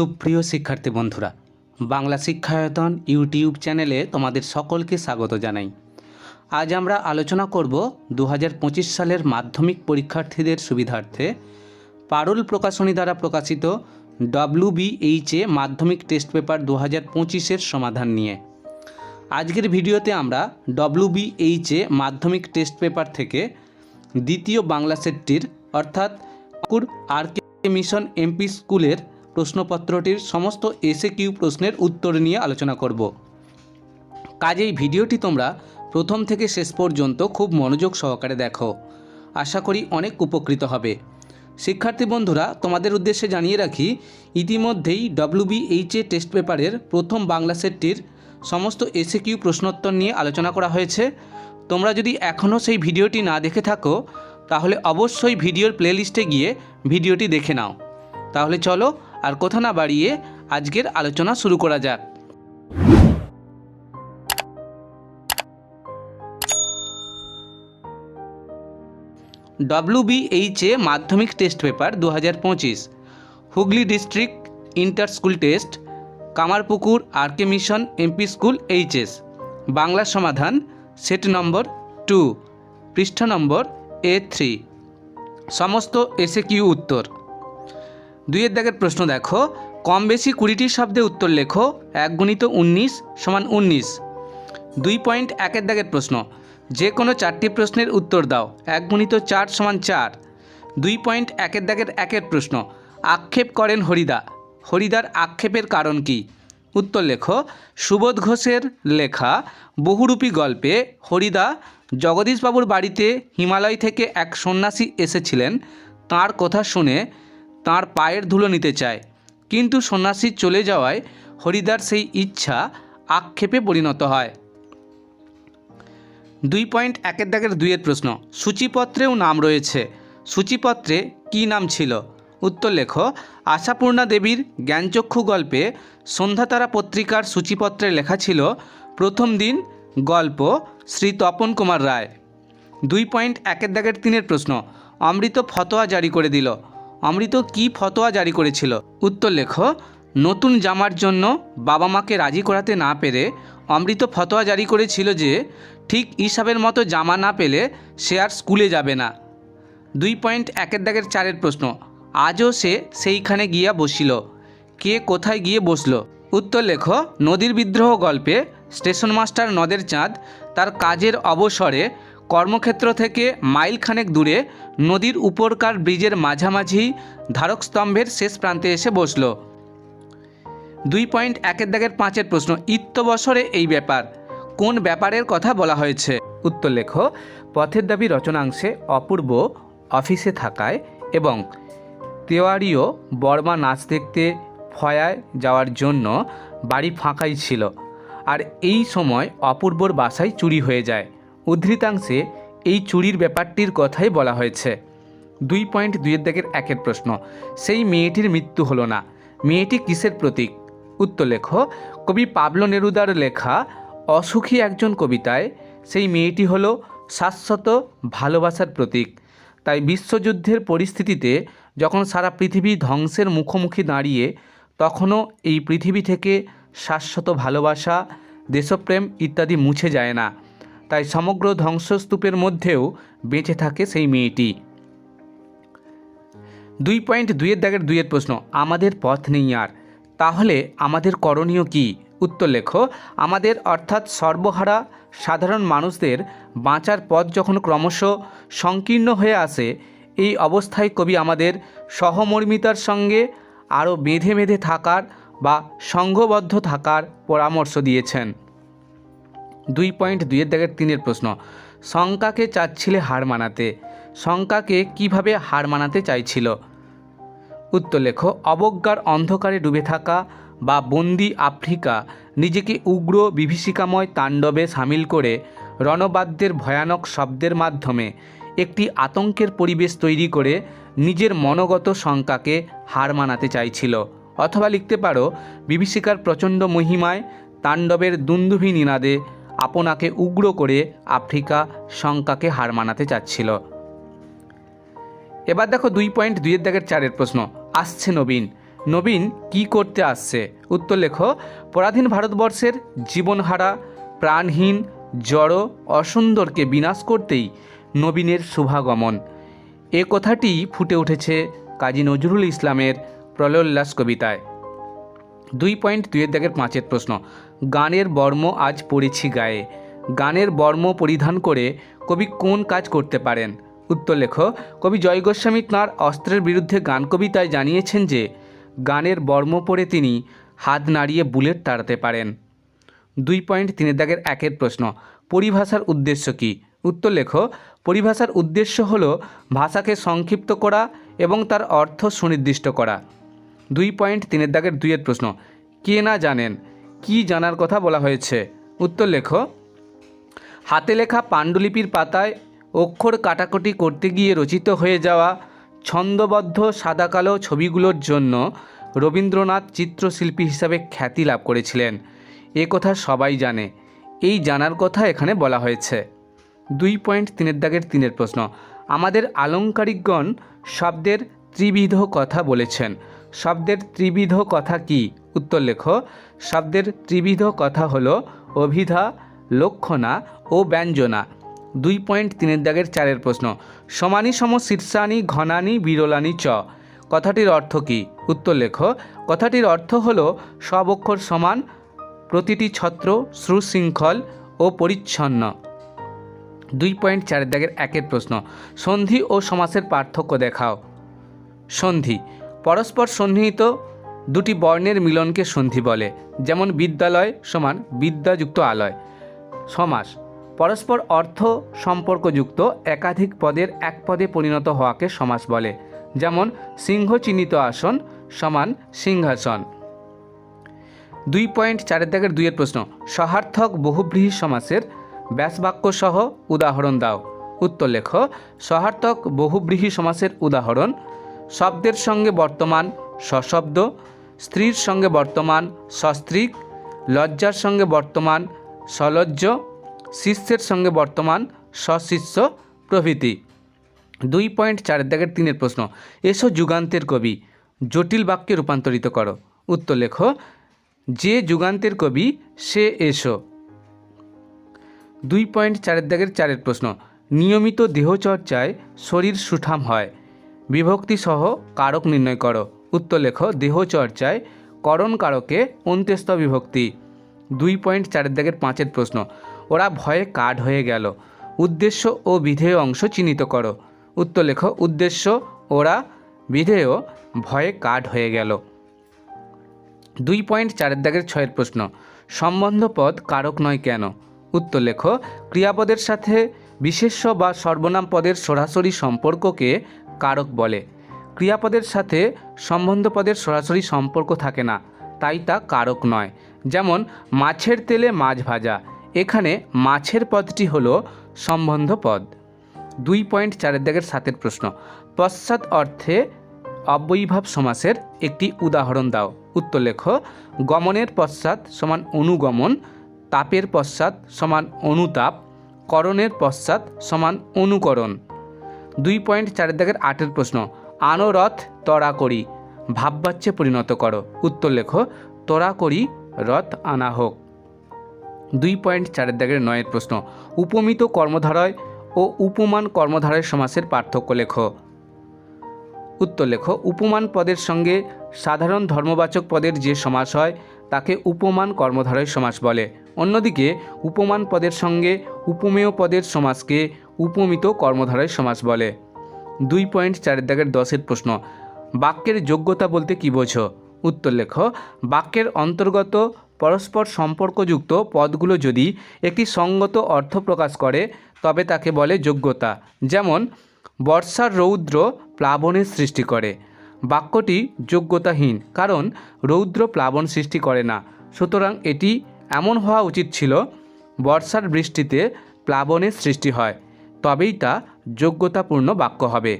সুপ্রিয় শিক্ষার্থী বন্ধুরা, বাংলা শিক্ষায়তন ইউটিউব চ্যানেলে তোমাদের সকলকে স্বাগত জানাই। আজ আমরা আলোচনা করব দু হাজার পঁচিশ সালের মাধ্যমিক পরীক্ষার্থীদের সুবিধার্থে পারুল প্রকাশনী দ্বারা প্রকাশিত ডব্লিউবিএইচএ মাধ্যমিক টেস্ট পেপার দু হাজার পঁচিশের সমাধান নিয়ে। আজকের ভিডিওতে আমরা ডব্লিউবিএইচএ মাধ্যমিক টেস্ট পেপার থেকে দ্বিতীয় বাংলা সেটটির অর্থাৎ কুর আর কে মিশন এমপি স্কুলের প্রশ্নপত্রটির সমস্ত এসে কিউ প্রশ্নের উত্তর নিয়ে আলোচনা করব। কাজেই ভিডিওটি তোমরা প্রথম থেকে শেষ পর্যন্ত খুব মনোযোগ সহকারে দেখো। আশা করি অনেক উপকৃত হবে। শিক্ষার্থী বন্ধুরা, তোমাদের উদ্দেশ্যে জানিয়ে রাখি, ইতিমধ্যেই ডব্লিউবিএইচএ টেস্ট পেপারের প্রথম বাংলা সেটটির সমস্ত এসে কিউ প্রশ্নোত্তর নিয়ে আলোচনা করা হয়েছে। তোমরা যদি এখনও সেই ভিডিওটি না দেখে থাকো, তাহলে অবশ্যই ভিডিওর প্লেলিস্টে গিয়ে ভিডিওটি দেখে নাও। তাহলে চলো আর কথা না বাড়িয়ে আজকের আলোচনা শুরু করা যাক। ডব্লিউবিএইচএ মাধ্যমিক টেস্ট পেপার দু হাজার পঁচিশ, Hooghly district inter school test, Kamarpukur R K mission MP school HS, Bangla সমাধান, সেট নম্বর টু, পৃষ্ঠা নম্বর এ থ্রি। সমস্ত এসে কিউ উত্তর। দুইয়ের দাগের প্রশ্ন দেখো। কম বেশি কুড়িটি শব্দে উত্তর লেখো, এক গুণিত উনিশ সমান উনিশ। দুই পয়েন্ট একের দাগের প্রশ্ন, যে কোনো চারটি প্রশ্নের উত্তর দাও, এক গুণিত চার সমান চার। দুই পয়েন্ট একের দাগের একের প্রশ্ন, আক্ষেপ করেন হরিদা, হরিদার আক্ষেপের কারণ কি? উত্তর লেখো, সুবোধ ঘোষের লেখা, বহুরূপী গল্পে হরিদা জগদীশবাবুর বাড়িতে হিমালয় থেকে এক সন্ন্যাসী এসেছিলেন। তার কথা শুনে তার পায়ের ধুলো নিতে চায়। কিন্তু সন্ন্যাসী চলে যাওয়ায় হরিদার সেই ইচ্ছা আক্ষেপে পরিণত হয়। দুই পয়েন্ট একের দাগের দুইয়ের প্রশ্ন, সূচিপত্রেও নাম রয়েছে। সূচিপত্রে কী নাম ছিল? উত্তর লেখ, আশাপূর্ণা দেবীর জ্ঞানচক্ষু গল্পে সন্ধ্যাতারা পত্রিকার সূচিপত্রে লেখা ছিল, প্রথম দিন গল্প শ্রী তপন কুমার রায়। দুই পয়েন্ট একের দাগের তিনের প্রশ্ন, অমৃত ফতোয়া জারি করে দিল। অমৃত কি ফতোয়া জারি করেছিল? উত্তর লেখো, নতুন জামার জন্য বাবা মাকে রাজি করাতে না পেরে অমৃত ফতোয়া জারি করেছিল যে, ঠিক হিসাবের মতো জামা না পেলে সে আর স্কুলে যাবে না। দুই পয়েন্ট একের দাগের চারের প্রশ্ন, আজও সে সেইখানে গিয়া বসিল? কে কোথায় গিয়ে বসল? উত্তর লেখো, নদীর বিদ্রোহ গল্পে স্টেশন মাস্টার নদের চাঁদ তার কাজের অবসরে কর্মক্ষেত্র থেকে মাইলখানেক দূরে নদীর উপরকার ব্রিজের মাঝামাঝি ধারকস্তম্ভের শেষ প্রান্তে এসে বসল। দুই পয়েন্ট একের দাগের পাঁচের প্রশ্ন ইত্যবসরে এই ব্যাপার, কোন ব্যাপারের কথা বলা হয়েছে? উত্তর লেখ, পথের দাবি রচনাংশে অপূর্ব অফিসে থাকায় এবং তেওয়ারিও বর্মা নাচ দেখতে ফয়ায় যাওয়ার জন্য বাড়ি ফাঁকাই ছিল, আর এই সময় অপূর্বর বাসায় চুরি হয়ে যায়। উদ্ধৃতাংশে এই চুরির ব্যাপারটির কথাই বলা হয়েছে। দুই পয়েন্ট দুইয়ের দাগের একের প্রশ্ন, সেই মেয়েটির মৃত্যু হলো না। মেয়েটি কিসের প্রতীক? উত্তর লেখ, কবি পাবলো নেরুদার লেখা, অসুখী একজন কবিতায়, সেই মেয়েটি হল শাশ্বত ভালোবাসার প্রতীক। তাই বিশ্বযুদ্ধের পরিস্থিতিতে যখন সারা পৃথিবী ধ্বংসের মুখোমুখি দাঁড়িয়ে, তখনও এই পৃথিবী থেকে শাশ্বত ভালোবাসা, দেশপ্রেম ইত্যাদি মুছে যায় না। তাই সমগ্র ধ্বংসস্তূপের মধ্যেও বেঁচে থাকে সেই মেয়েটি। দুই পয়েন্ট দুইয়ের দাগের দুইয়ের প্রশ্ন, আমাদের পথ নেই আর। তাহলে আমাদের করণীয় কি? উত্তর লেখো, আমাদের অর্থাৎ সর্বহারা সাধারণ মানুষদের বাঁচার পথ যখন ক্রমশ সংকীর্ণ হয়ে আসে, এই অবস্থায় কবি আমাদের সহমর্মিতার সঙ্গে আরও বেঁধে বেঁধে থাকার বা সংঘবদ্ধ থাকার পরামর্শ দিয়েছেন। দুই পয়েন্ট দুইয়ের দাগের তিনের প্রশ্ন, শঙ্কাকে চাচ্ছিলে হার মানাতে, শঙ্কাকে কীভাবে হার মানাতে চাইছিল? উত্তর লেখো, অবজ্ঞার অন্ধকারে ডুবে থাকা বা বন্দি আফ্রিকা নিজেকে উগ্র বিভীষিকাময় তাণ্ডবে সামিল করে রণবাদ্যের ভয়ানক শব্দের মাধ্যমে একটি আতঙ্কের পরিবেশ তৈরি করে নিজের মনোগত শঙ্কাকে হার মানাতে চাইছিল। অথবা লিখতে পারো, বিভীষিকার প্রচণ্ড মহিমায় তাণ্ডবের দুন্দুভি নিনাদে আপনাকে উগ্র করে আফ্রিকা শঙ্কাকে হার মানাতে চাচ্ছিল। এবার দেখো দুই পয়েন্ট দুইয়ের দাগের চারের প্রশ্ন। আসছে নবীন। নবীন কি করতে আসছে? উত্তর লেখো, পরাধীন ভারতবর্ষের জীবনহারা, প্রাণহীন, জড়, অসুন্দরকে বিনাশ করতেই নবীনের শুভাগমন। এ কথাটি ফুটে উঠেছে কাজী নজরুল ইসলামের প্রলয়োল্লাস কবিতায়। দুই পয়েন্ট দুইয়ের দাগের পাঁচের প্রশ্ন। গানের বর্ম আজ পড়েছি গায়ে। গানের বর্ম পরিধান করে কবি কোন কাজ করতে পারেন? উত্তর লেখো, কবি জয় গোস্বামী তাঁর অস্ত্রের বিরুদ্ধে গান কবিতায় জানিয়েছেন যে, গানের বর্ম পরে তিনি হাত নাড়িয়ে বুলেট তাড়াতে পারেন। দুই পয়েন্ট তিনের দাগের একের প্রশ্ন, পরিভাষার উদ্দেশ্য কী? উত্তর লেখ, পরিভাষার উদ্দেশ্য হল ভাষাকে সংক্ষিপ্ত করা এবং তার অর্থ সুনির্দিষ্ট করা। দুই পয়েন্ট তিনের দাগের দুইয়ের প্রশ্ন, কে না জানেন? কি জানার কথা বলা হয়েছে? উত্তর লেখো। হাতে লেখা পাণ্ডুলিপির পাতায় অক্ষর কাটাকুটি করতে গিয়ে রচিত হয়ে যাওয়া ছন্দবদ্ধ সাদাকালো ছবিগুলোর জন্য রবীন্দ্রনাথ চিত্রশিল্পী হিসাবে খ্যাতি লাভ করেছিলেন। এ কথা সবাই জানে। এই জানার কথা এখানে বলা হয়েছে। দুই পয়েন্ট তিনের দাগের তিনের প্রশ্ন। আমাদের আলংকারিকগণ শব্দের ত্রিবিধ কথা বলেছেন। শব্দের ত্রিবিধ কথা কি? উত্তর লেখো। শব্দের ত্রিবিধ কথা হলো অভিধা, লক্ষণা ও ব্যঞ্জনা। দুই পয়েন্ট তিনের দাগের চারের প্রশ্ন। সমানি সম শীর্ষানি ঘনানি বিরলানি চ। কথাটির অর্থ কী? উত্তর লেখো। কথাটির অর্থ হলো সব অক্ষর সমান, প্রতিটি ছত্র সুশৃঙ্খল ও পরিচ্ছন্ন। দুই পয়েন্ট চারের দাগের একের প্রশ্ন। সন্ধি ও সমাসের পার্থক্য দেখাও। সন্ধি। পরস্পর সন্নিহিত দুটি বর্ণের মিলনকে সন্ধি বলে, যেমন বিদ্যালয় সমান বিদ্যাযুক্ত আলয়। সমাস, পরস্পর অর্থ সম্পর্কযুক্ত একাধিক পদের এক পদে পরিণত হওয়াকে সমাস বলে, যেমন সিংহ চিহ্নিত আসন সমান সিংহাসন। দুই পয়েন্ট চারের দাগের দুইয়ের প্রশ্ন, সহার্থক বহুব্রীহি সমাসের ব্যাসবাক্য সহ উদাহরণ দাও। উত্তর লেখ, সহার্থক বহুব্রীহি সমাসের উদাহরণ, শব্দের সঙ্গে বর্তমান সশব্দ, স্ত্রীর সঙ্গে বর্তমান সস্ত্রীক, লজ্জার সঙ্গে বর্তমান সলজ্জ, শিষ্যের সঙ্গে বর্তমান সশিষ্য প্রভৃতি। দুই পয়েন্ট চারের দাগের তিনের প্রশ্ন, এসো যুগান্তের কবি, জটিল বাক্যে রূপান্তরিত করো। উত্তর লেখো, যে যুগান্তের কবি, সে এসো। দুই পয়েন্ট চারের দাগের চারের প্রশ্ন, নিয়মিত দেহচর্চায় শরীর সুঠাম হয় বিভক্তি সহ কারক নির্ণয় করো। উত্তর লেখো দেহচর্চায় করণ কারকে অন্ত্যস্ত বিভক্তি। দুই পয়েন্ট চারের দাগের পাঁচের প্রশ্ন, ওরা ভয়ে কাঠ হয়ে গেল। উদ্দেশ্য ও বিধেয় অংশ চিহ্নিত করো। উত্তর লেখো উদ্দেশ্য, ওরা, বিধেয়, ভয়ে কাঠ হয়ে গেল। দুই পয়েন্ট চারের দাগের ছয়ের প্রশ্ন, সম্বন্ধ পদ কারক নয় কেন? উত্তর লেখো ক্রিয়াপদের সাথে বিশেষ্য বা সর্বনাম পদের সরাসরি সম্পর্ককে কারক বলে। ক্রিয়াপদের সাথে সম্বন্ধ পদের সরাসরি সম্পর্ক থাকে না, তাই তা কারক নয়। যেমন, মাছের তেলে মাছ ভাজা। এখানে মাছের পদটি হল সম্বন্ধ পদ দুই পয়েন্ট চারের দাগের সাতের প্রশ্ন, পশ্চাৎ অর্থে অব্যয়ীভাব সমাসের একটি উদাহরণ দাও। উত্তর লেখো, গমনের পশ্চাৎ সমান অনুগমন, তাপের পশ্চাৎ সমান অনুতাপ, করণের পশ্চাৎ সমান অনুকরণ। দুই পয়েন্ট চারের দাগের আটের প্রশ্ন আনো রথ তরা করি। ভাববাচ্যে পরিণত করো। উত্তর লেখো তরা করি, রথ আনা হোক। দুই পয়েন্ট চারের দাগের নয়ের প্রশ্ন, উপমিত কর্মধারয় ও উপমান কর্মধারয় সমাসের পার্থক্য লেখো। উত্তর লেখো, উপমান পদের সঙ্গে সাধারণ ধর্মবাচক পদের যে সমাস হয়, তাকে উপমান কর্মধারয় সমাস বলে। অন্যদিকে, উপমান পদের সঙ্গে উপমেয় পদের সমাসকে উপমিত কর্মধারয় সমাস বলে। দুই পয়েন্ট চারের দাগের দশের প্রশ্ন, বাক্যের যোগ্যতা বলতে কী বোঝো? উত্তর লেখ, বাক্যের অন্তর্গত পরস্পর সম্পর্কযুক্ত পদগুলো যদি একটি সঙ্গত অর্থ প্রকাশ করে, তবে তাকে বলে যোগ্যতা। যেমন, বর্ষার রৌদ্র প্লাবনের সৃষ্টি করে। বাক্যটি যোগ্যতাহীন, কারণ রৌদ্র প্লাবন সৃষ্টি করে না। সুতরাং এটি এমন হওয়া উচিত ছিল, বর্ষার বৃষ্টিতে প্লাবনের সৃষ্টি হয়। তবেই তা যোগ্যতাপূর্ণ বাক্য হবে।